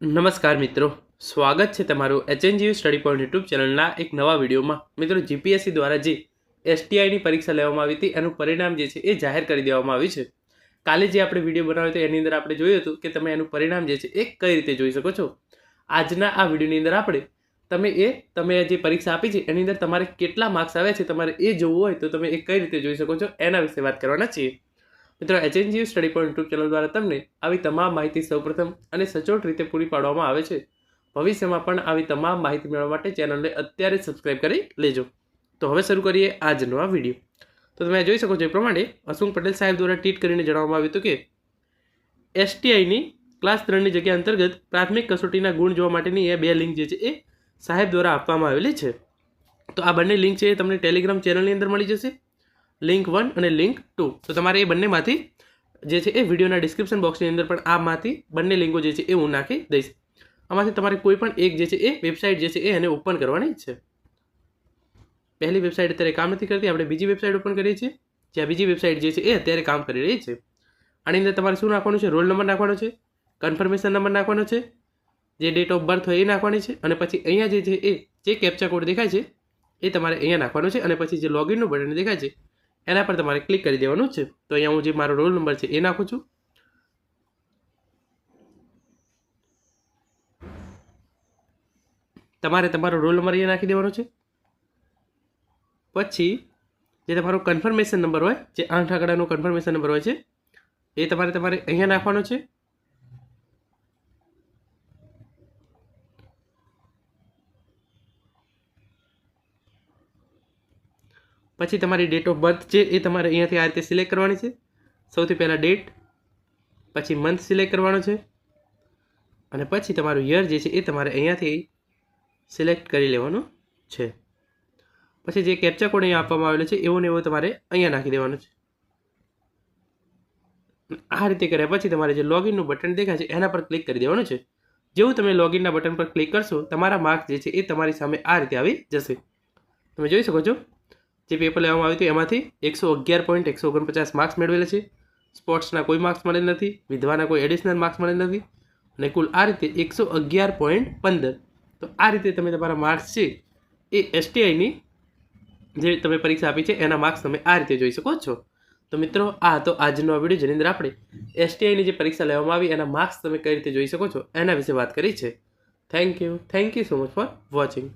નમસ્કાર મિત્રો. સ્વાગત છે તમારું એચએનજીયુ સ્ટડી પોઈન્ટ યુટ્યુબ ચેનલના એક નવા વિડીયોમાં. મિત્રો જીપીએસસી દ્વારા જે એસટીઆઈની પરીક્ષા લેવામાં આવી હતી, એનું પરિણામ જે છે એ જાહેર કરી દેવામાં આવ્યું છે. કાલે જે આપણે વીડિયો બનાવ્યો હતો, એની અંદર આપણે જોયું હતું કે તમે એનું પરિણામ જે છે એ કઈ રીતે જોઈ શકો છો. આજના આ વિડીયોની અંદર આપણે તમે એ, તમે જે પરીક્ષા આપી છે, એની અંદર તમારે કેટલા માર્ક્સ આવ્યા છે, તમારે એ જોવું હોય તો તમે એ કઈ રીતે જોઈ શકો છો, એના વિશે વાત કરવાના છીએ. મિત્રો HNGU study point YouTube channel દ્વારા તમને આવી તમામ માહિતી સૌપ્રથમ અને સચોટ રીતે પૂરી પાડવામાં આવે છે. ભવિષ્યમાં પણ આવી તમામ માહિતી મેળવવા માટે ચેનલને અત્યારે સબસ્ક્રાઇબ કરી લેજો. તો હવે શરૂ કરીએ આજનો આ વીડિયો તો તમે જોઈ શકો છો એ પ્રમાણે અશુંગ પટેલ સાહેબ દ્વારા ટ્વીટ કરીને જણાવવામાં આવ્યું હતું કે એસટીઆઈની ક્લાસ ત્રણની જગ્યા અંતર્ગત પ્રાથમિક કસોટીના ગુણ જોવા માટેની એ બે લિંક જે છે એ સાહેબ દ્વારા આપવામાં આવેલી છે. તો આ બંને લિંક છે એ તમને ટેલિગ્રામ ચેનલની અંદર મળી જશે. લિંક વન અને લિંક ટુ. તો તમારે એ બંનેમાંથી જે છે એ વિડીયોના ડિસ્ક્રિપ્શન બોક્સની અંદર પણ આમાંથી બંને લિંકો જે છે એ હું નાખી દઈશ. આમાંથી તમારે કોઈ પણ એક જે છે એ વેબસાઇટ જે છે એ એને ઓપન કરવાની છે. પહેલી વેબસાઇટ અત્યારે કામ નથી કરતી, આપણે બીજી વેબસાઇટ ઓપન કરીએ છીએ. જ્યાં બીજી વેબસાઇટ જે છે એ અત્યારે કામ કરી રહી છે. આની અંદર તમારે શું નાખવાનું છે? રોલ નંબર નાખવાનો છે કન્ફર્મેશન નંબર નાખવાનો છે, જે ડેટ ઓફ બર્થ હોય એ નાખવાની છે, અને પછી અહીંયા જે છે એ જે કેપ્ચા કોડ દેખાય છે, એ તમારે અહીંયા નાખવાનો છે, અને પછી જે લોગિનનું બટન દેખાય છે એના પર તમારે ક્લિક કરી દેવાનું છે. તો અહીંયા હું જે મારો રોલ નંબર છે એ નાખું છું. તમારે તમારો રોલ નંબર અહીંયા નાખી દેવાનો છે. પછી જે તમારો કન્ફર્મેશન નંબર હોય, જે આઠ આંકડાનો કન્ફર્મેશન નંબર હોય છે, એ તમારે તમારે અહીંયા નાખવાનો છે. પછી તમારી ડેટ ઓફ બર્થ છે એ તમારે અહીંયાથી આ રીતે સિલેક્ટ કરવાની છે. સૌથી પહેલાં ડેટ પછી મંથ સિલેક્ટ કરવાનો છે. અને પછી તમારું યર જે છે એ તમારે અહીંયાથી સિલેક્ટ કરી લેવાનું છે. પછી જે કેપ્ચા કોડ અહીંયા આપવામાં આવેલો છે, એવો ને એવો તમારે અહીંયા નાખી દેવાનો છે. આ રીતે કર્યા પછી તમારે જે લોગિનનું બટન દેખાય છે, એના પર ક્લિક કરી દેવાનું છે. જેવું તમે લોગિનના બટન પર ક્લિક કરશો, તમારા માર્ક્સ જે છે એ તમારી સામે આ રીતે આવી જશે. તમે જોઈ શકો છો? જે પેપર લેવામાં આવ્યું હતું, એમાંથી એકસો અગિયાર પોઈન્ટ એકસો ઓગણપચાસ માર્ક્સ મેળવેલા છે. સ્પોર્ટ્સના કોઈ માર્ક્સ મળેલ નથી, વિધવાના કોઈ એડિશનલ માર્ક્સ મળેલ નથી અને કુલ આ રીતે એકસો અગિયાર પોઈન્ટ પંદર. તો આ રીતે તમે તમારા માર્ક્સ છે, એ એસટીઆઈની જે તમે પરીક્ષા આપી છે, એના માર્ક્સ તમે આ રીતે જોઈ શકો છો. તો મિત્રો, આ હતો આજનો આ વીડિયો જેની અંદર આપણે એસટીઆઈની જે પરીક્ષા લેવામાં આવી, એના માર્ક્સ તમે કઈ રીતે જોઈ શકો છો, એના વિશે વાત કરી છે. Thank you thank you so much for watching